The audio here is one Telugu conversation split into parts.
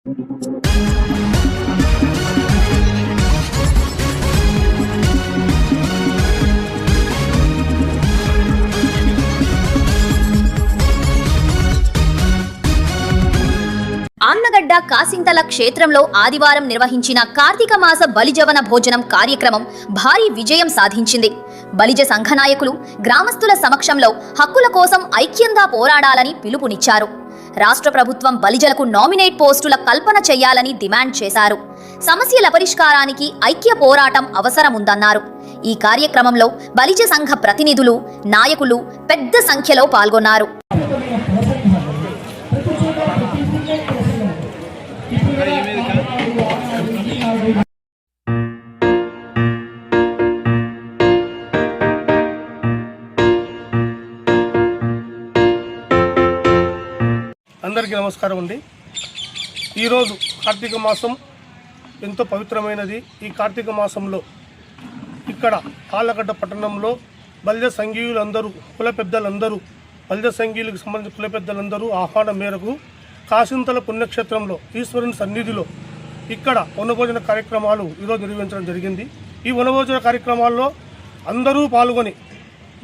అన్నగడ్డ కాసింతల క్షేత్రంలో ఆదివారం నిర్వహించిన కార్తీక మాస బలిజవన భోజనం కార్యక్రమం భారీ విజయం సాధించింది. బలిజ సంఘ నాయకులు గ్రామస్తుల సమక్షంలో హక్కుల కోసం ఐక్యంగా పోరాడాలని పిలుపునిచ్చారు. రాష్ట్ర ప్రభుత్వం బలిజలకు నామినేట్ పోస్టుల కల్పన చేయాలని డిమాండ్ చేశారు. సమస్యల పరిష్కారానికి ఐక్య పోరాటం అవసరముందన్నారు. ఈ కార్యక్రమంలో బలిజ సంఘ ప్రతినిధులు నాయకులు పెద్ద సంఖ్యలో పాల్గొన్నారు. అందరికీ నమస్కారం అండి. ఈరోజు కార్తీక మాసం ఎంతో పవిత్రమైనది. ఈ కార్తీక మాసంలో ఇక్కడ ఆలగడ్డ పట్టణంలో బలిజ సంఘీయులందరూ కుల పెద్దలందరూ బలిజ సంఘీయులకు సంబంధించిన కుల పెద్దలందరూ ఆహ్వానం మేరకు కాశింతల పుణ్యక్షేత్రంలో ఈశ్వరుని సన్నిధిలో ఇక్కడ వనభోజన కార్యక్రమాలు ఈరోజు నిర్వహించడం జరిగింది. ఈ వనభోజన కార్యక్రమాల్లో అందరూ పాల్గొని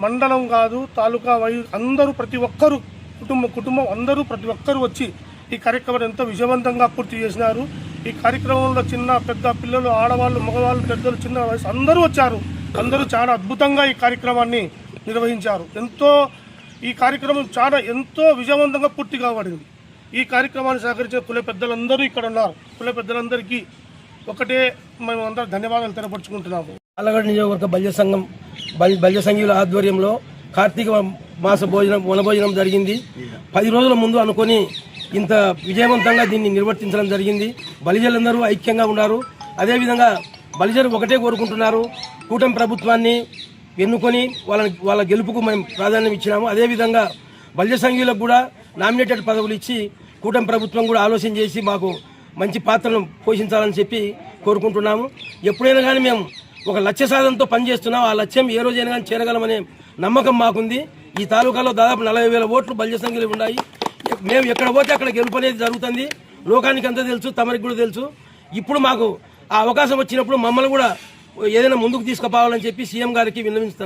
మండలం కాదు తాలూకా వై అందరూ ప్రతి ఒక్కరూ కుటుంబ కుటుంబం అందరూ ప్రతి ఒక్కరూ వచ్చి ఈ కార్యక్రమం ఎంతో విజయవంతంగా పూర్తి చేసినారు. ఈ కార్యక్రమంలో చిన్న పెద్ద పిల్లలు ఆడవాళ్ళు మగవాళ్ళు పెద్దలు చిన్న వయసు అందరూ వచ్చారు. అందరూ చాలా అద్భుతంగా ఈ కార్యక్రమాన్ని నిర్వహించారు. ఎంతో ఈ కార్యక్రమం చాలా ఎంతో విజయవంతంగా పూర్తి కాబడింది. ఈ కార్యక్రమాన్ని సహకరించిన కుల పెద్దలందరూ ఇక్కడ ఉన్నారు. కుల పెద్దలందరికీ ఒకటే మేము అందరూ ధన్యవాదాలు తెలపరుచుకుంటున్నాము పాలగడ నియోజకవర్గ బల్య సంఘం బల్య సంఘీయుల ఆధ్వర్యంలో కార్తీక మాస భోజనం వనభోజనం జరిగింది. పది రోజుల ముందు అనుకొని ఇంత విజయవంతంగా దీన్ని నిర్వర్తించడం జరిగింది. బలిజలందరూ ఐక్యంగా ఉన్నారు. అదేవిధంగా బలిజలు ఒకటే కోరుకుంటున్నారు. కూటమి ప్రభుత్వాన్ని ఎన్నుకొని వాళ్ళ వాళ్ళ గెలుపుకు మేము ప్రాధాన్యం ఇచ్చినాము. అదేవిధంగా బలిజ సంఘీయులకు కూడా నామినేటెడ్ పదవులు ఇచ్చి కూటమి ప్రభుత్వం కూడా ఆలోచన చేసి మాకు మంచి పాత్రను పోషించాలని చెప్పి కోరుకుంటున్నాము. ఎప్పుడైనా కానీ మేము ఒక లక్ష్య సాధనతో పనిచేస్తున్నాం. ఆ లక్ష్యం ఏ రోజైనా కానీ చేరగలమనే నమ్మకం మాకుంది. ఈ తాలూకాలో దాదాపు నలభై వేల ఓట్లు బల్య సంఖ్యలు ఉన్నాయి. మేము ఎక్కడ పోతే అక్కడ గెలుపు అనేది జరుగుతుంది. లోకానికి అంతా తెలుసు తమరికి కూడా తెలుసు. ఇప్పుడు మాకు ఆ అవకాశం వచ్చినప్పుడు మమ్మల్ని కూడా ఏదైనా ముందుకు తీసుకుపోవాలని చెప్పి సీఎం గారికి విన్నవిస్తున్నాం